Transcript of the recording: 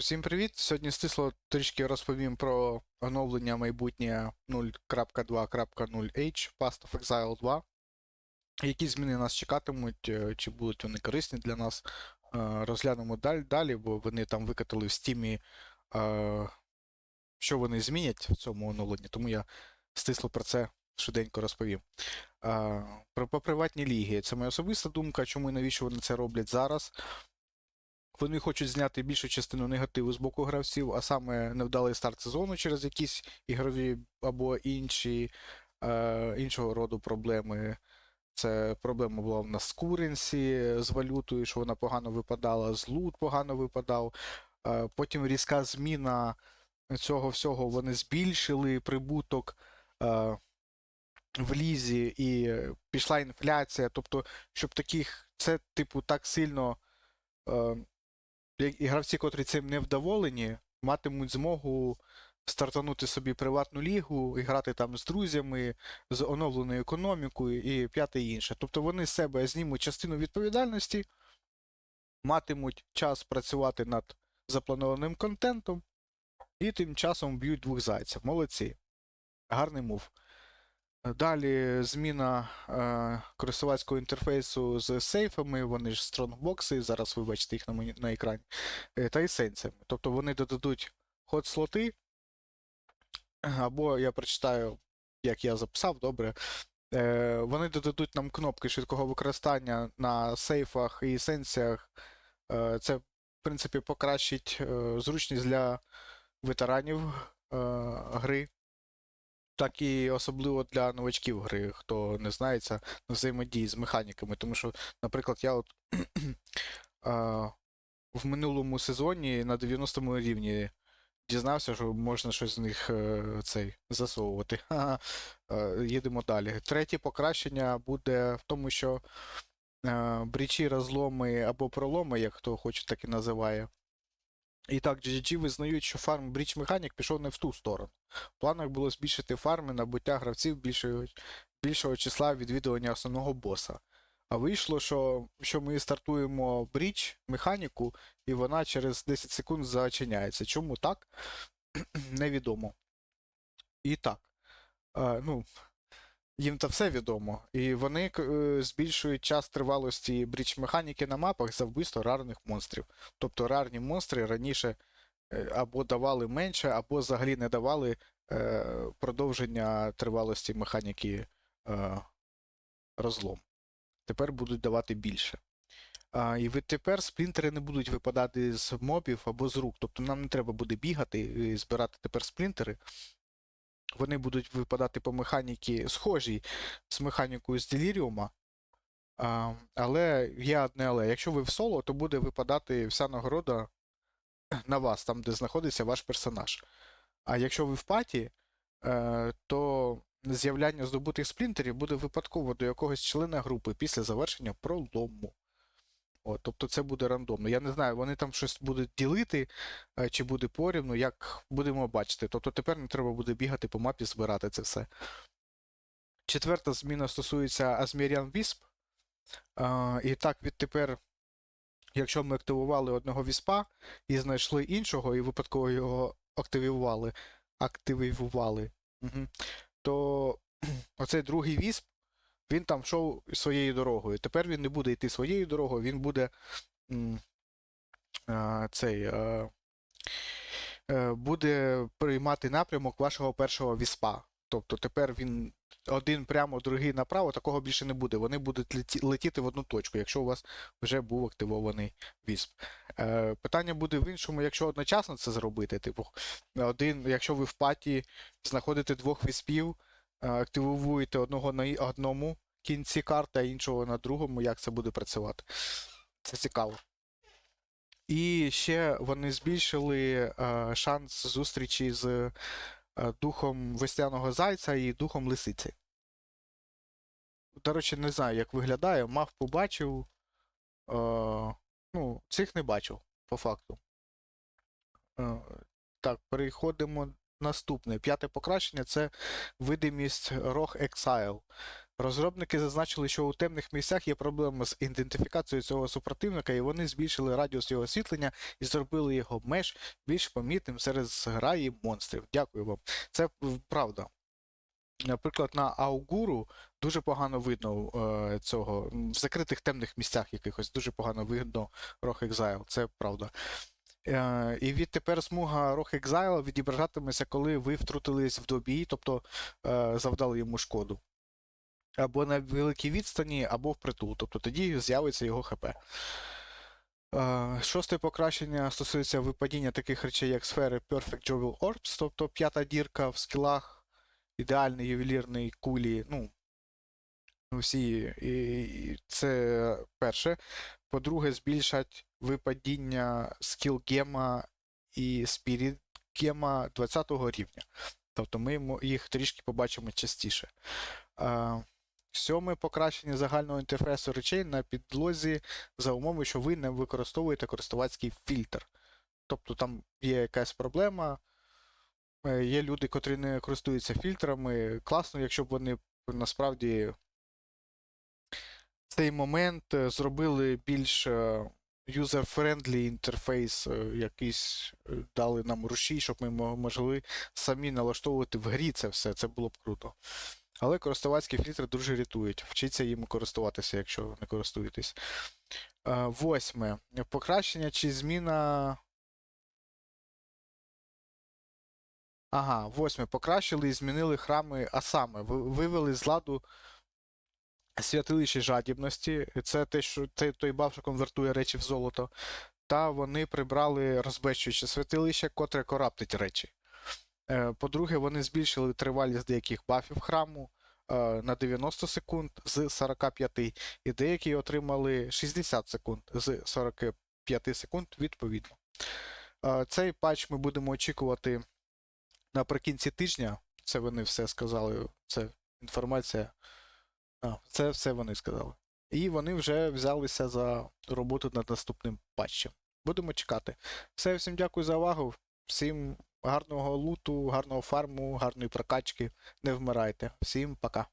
Всім привіт! Сьогодні стисло трішки розповім про оновлення майбутнє 0.2.0H Path of Exile 2. Які зміни нас чекатимуть, е, чи будуть вони корисні для нас. Е, Розглянемо далі, далі, бо вони там викатали в стімі, е, що вони змінять в цьому оновленні, тому я стисло про це швиденько розповім. Про приватні ліги. Це моя особиста думка, чому і навіщо вони це роблять зараз. Вони хочуть зняти більшу частину негативу з боку гравців, а саме невдалий старт сезону через якісь ігрові або інші, е, іншого роду проблеми. Це проблема була в нас з куренсі, з валютою, що вона погано випадала, з лут погано випадав. Е, потім різка зміна цього всього вони збільшили прибуток е, в лізі, і пішла інфляція. Тобто, щоб таких, це, типу, так сильно. Е, і гравці, котрі цим не вдоволені, матимуть змогу стартанути собі приватну лігу і грати там з друзями, з оновленою економікою і п'яте і інше. Тобто вони з себе знімуть частину відповідальності, матимуть час працювати над запланованим контентом, і тим часом б'ють двох зайців. Молодці. Гарний мув. Далі зміна е, користувацького інтерфейсу з сейфами, вони ж стронгбокси, зараз ви бачите їх на, моні- на екрані, е, та есенціями. Тобто вони додадуть ход-слоти, або я прочитаю, як я записав, добре. Е, вони додадуть нам кнопки швидкого використання на сейфах і есенціях. Е, це, в принципі, покращить е, зручність для ветеранів е, гри так і особливо для новачків гри, хто не знається на взаємодії з механіками. Тому що, наприклад, я от в минулому сезоні на 90-му рівні дізнався, що можна щось з них е, цей засовувати. Е, Їдемо далі. Третє покращення буде в тому, що е, брічі, розломи або проломи, як хто хоче, так і називає. І так, GGG визнають, що фарм Breach Mechanic пішов не в ту сторону. В планах було збільшити фарми набуття гравців більшого, більшого числа відвідування основного боса. А вийшло, що, що ми стартуємо Breach механіку, і вона через 10 секунд зачиняється. Чому так? Невідомо. І так. Е, ну, їм та все відомо. І вони е, збільшують час тривалості бріч механіки на мапах за вбивство рарних монстрів. Тобто рарні монстри раніше е, або давали менше, або взагалі не давали е, продовження тривалості механіки розлом. Тепер будуть давати більше. А, і відтепер сплінтери не будуть випадати з мобів або з рук. Тобто нам не треба буде бігати і збирати тепер сплінтери. Вони будуть випадати по механіки схожій з механікою з Деліріума. Але є одне але. Якщо ви в соло, то буде випадати вся нагорода на вас, там, де знаходиться ваш персонаж. А якщо ви в паті, е, то з'являння здобутих сплінтерів буде випадково до якогось члена групи після завершення пролому. От, тобто це буде рандомно. Я не знаю, вони там щось будуть ділити, е, чи буде порівну, як будемо бачити. Тобто тепер не треба буде бігати по мапі, збирати це все. Четверта зміна стосується Asmerian Wisp. Е, І так, відтепер, якщо ми активували одного віспа і знайшли іншого, і випадково його активували, активували, угу, то оцей другий вісп, він там йшов своєю дорогою. Тепер він не буде йти своєю дорогою, він буде цей. Е, буде приймати напрямок вашого першого віспа. Тобто тепер він один прямо, другий направо, такого більше не буде. Вони будуть летіти в одну точку, якщо у вас вже був активований вісп. Е, питання буде в іншому, якщо одночасно це зробити. Типу, один, якщо ви в паті знаходите двох віспів, активуєте одного на одному кінці карти, а іншого на другому, як це буде працювати. Це цікаво. І ще вони збільшили е, шанс зустрічі з е, духом весняного зайця і духом лисиці. До речі, не знаю, як виглядає. Мав побачив. Е, ну, цих не бачив, по факту. Е, так, переходимо наступне. П'яте покращення це видимість Рог Exile. Розробники зазначили, що у темних місцях є проблеми з ідентифікацією цього супротивника, і вони збільшили радіус його освітлення і зробили його меж більш помітним серед зграї монстрів. Дякую вам. Це правда. Наприклад, на Аугуру дуже погано видно е, цього. В закритих темних місцях якихось дуже погано видно Rock Exile, це правда. Е, і відтепер смуга Rock Exile відображатиметься, коли ви втрутились в добій, тобто е, завдали йому шкоду. Або на великій відстані, або впритул. Тобто тоді з'явиться його ХП. Е, Шосте покращення стосується випадіння таких речей, як сфери Perfect Jewel Orbs, тобто п'ята дірка в скілах, ідеальний ювелірний кулі. Ну, всі. І це перше. По-друге, збільшать випадіння скіл гема і спіріт гема 20 рівня. Тобто ми їх трішки побачимо частіше. Сьоме покращення загального інтерфейсу речей на підлозі за умови, що ви не використовуєте користувацький фільтр. Тобто там є якась проблема, е, є люди, котрі не користуються фільтрами. Класно, якщо б вони насправді цей момент е, зробили більш user-friendly інтерфейс, е, якийсь е, дали нам рушій, щоб ми могли самі налаштовувати в грі це все. Це було б круто. Але користувацькі фільтри дуже рятують. Вчіться їм користуватися, якщо не користуєтесь. Е, Восьме. Покращення чи зміна. Ага, восьме. Покращили і змінили храми, а саме вивели з ладу святилище жадібності. Це те, що це той баф, що конвертує речі в золото. Та вони прибрали розбещуюче святилище, котре кораптить речі. Е, По-друге, вони збільшили тривалість деяких бафів храму е, на 90 секунд з 45, і деякі отримали 60 секунд з 45 секунд відповідно. Е, Цей патч ми будемо очікувати наприкінці тижня. Це вони все сказали. Це інформація. А, це все вони сказали. І вони вже взялися за роботу над наступним патчем. Будемо чекати. Все, всім дякую за увагу. Всім гарного луту, гарного фарму, гарної прокачки. Не вмирайте. Всім пока.